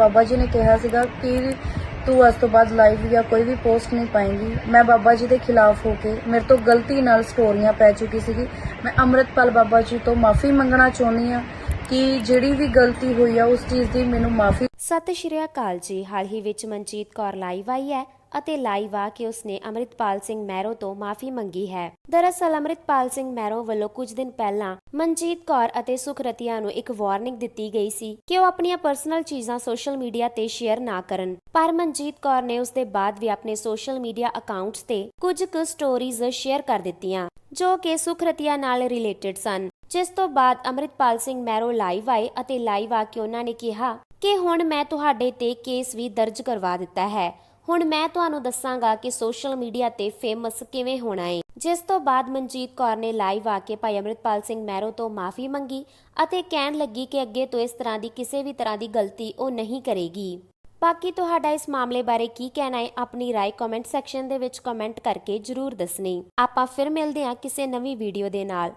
ਬਾਬਾ ਜੀ ਨੇ ਕਿਹਾ ਸੀਗਾ ਕਿ ਤੂੰ ਅੱਜ ਤੋਂ ਬਾਅਦ ਲਾਈਵ ਜਾਂ ਕੋਈ ਵੀ ਪੋਸਟ ਨਹੀਂ ਪਾਏਂਗੀ। ਮੈਂ ਬਾਬਾ ਜੀ ਦੇ ਖਿਲਾਫ ਹੋ ਕੇ ਮੇਰੇ ਤੋਂ ਗਲਤੀ ਨਾਲ ਸਟੋਰੀਆਂ ਪੈ ਚੁੱਕੀ ਸੀਗੀ। ਮੈਂ ਅੰਮ੍ਰਿਤਪਾਲ ਬਾਬਾ ਜੀ ਤੋਂ ਮਾਫੀ ਮੰਗਣਾ ਚਾਹੁੰਦੀ ਆ ਕਿ ਜਿਹੜੀ ਵੀ ਗਲਤੀ ਹੋਈ ਆ, ਉਸ ਚੀਜ਼ ਦੀ ਮੈਨੂੰ ਮਾਫੀ ਸਤਿ ਸ਼੍ਰੀ ਅਕਾਲ ਜੀ। ਹਾਲ ਹੀ ਵਿੱਚ ਮਨਜੀਤ ਕੌਰ ਲਾਈਵ ਆਈ ਹੈ। ਅਤੇ ਲਾਈਵ ਆ ਕੇ ਉਸਨੇ ਅੰਮ੍ਰਿਤਪਾਲ ਸਿੰਘ ਮੈਰੋ ਤੋਂ ਮਾਫੀ ਮੰਗੀ ਹੈ। ਦਰਅਸਲ ਅੰਮ੍ਰਿਤਪਾਲ ਸਿੰਘ ਮੈਰੋ ਵੱਲੋਂ ਕੁਝ ਦਿਨ ਪਹਿਲਾਂ ਮਨਜੀਤ ਕੌਰ ਅਤੇ ਸੁਖਰਤੀਆ ਨੂੰ ਇੱਕ ਵਾਰਨਿੰਗ ਦਿੱਤੀ ਗਈ ਸੀ ਕਿ ਉਹ ਆਪਣੀਆਂ ਪਰਸਨਲ ਚੀਜ਼ਾਂ ਸੋਸ਼ਲ ਮੀਡੀਆ ਤੇ ਸ਼ੇਅਰ ਨਾ ਕਰਨ। ਪਰ ਮਨਜੀਤ ਕੌਰ ਨੇ ਉਸ ਦੇ ਬਾਅਦ ਵੀ ਆਪਣੇ ਸੋਸ਼ਲ ਮੀਡੀਆ ਅਕਾਊਂਟਸ ਤੇ ਕੁਝ ਕੁ ਸਟੋਰੀਜ਼ ਸ਼ੇਅਰ ਕਰ ਦਿੱਤੀਆਂ, ਜੋ ਕਿ ਸੁਖਰਤੀਆ ਨਾਲ ਰਿਲੇਟਡ ਸਨ। ਜਿਸ ਤੋਂ ਬਾਅਦ ਅੰਮ੍ਰਿਤਪਾਲ ਸਿੰਘ ਮੈਰੋ ਲਾਈਵ ਆਏ ਅਤੇ ਲਾਈਵ ਆ ਕੇ ਉਹਨਾਂ ਨੇ ਕਿਹਾ ਕਿ ਹੁਣ ਮੈਂ ਤੁਹਾਡੇ ਤੇ ਕੇਸ ਵੀ ਦਰਜ ਕਰਵਾ ਦਿੱਤਾ ਹੈ। ਹੁਣ ਮੈਂ ਤੁਹਾਨੂੰ ਦੱਸਾਂਗਾ ਕਿ ਸੋਸ਼ਲ ਮੀਡੀਆ ਤੇ ਫੇਮਸ ਕਿਵੇਂ ਹੋਣਾ ਹੈ ਜਿਸ ਤੋਂ ਬਾਅਦ ਮਨਜੀਤ ਕੌਰ ਨੇ ਲਾਈਵ ਆ ਕੇ ਭਾਈ ਅੰਮ੍ਰਿਤਪਾਲ ਸਿੰਘ ਮੈਰੋ ਤੋਂ ਮਾਫੀ ਮੰਗੀ ਅਤੇ ਕਹਿਣ ਲੱਗੀ ਕਿ ਅੱਗੇ ਤੋਂ ਇਸ ਤਰ੍ਹਾਂ ਦੀ ਕਿਸੇ ਵੀ ਤਰ੍ਹਾਂ ਦੀ ਗਲਤੀ ਉਹ ਨਹੀਂ ਕਰੇਗੀ। ਬਾਕੀ ਤੁਹਾਡਾ ਇਸ ਮਾਮਲੇ ਬਾਰੇ ਕੀ ਕਹਿਣਾ ਹੈ ਆਪਣੀ ਰਾਏ ਕਮੈਂਟ ਸੈਕਸ਼ਨ ਦੇ ਵਿੱਚ ਕਮੈਂਟ ਕਰਕੇ ਜਰੂਰ ਦੱਸਣੀ। ਆਪਾਂ ਫਿਰ ਮਿਲਦੇ ਹਾਂ ਕਿਸੇ ਨਵੀਂ ਵੀਡੀਓ ਦੇ ਨਾਲ।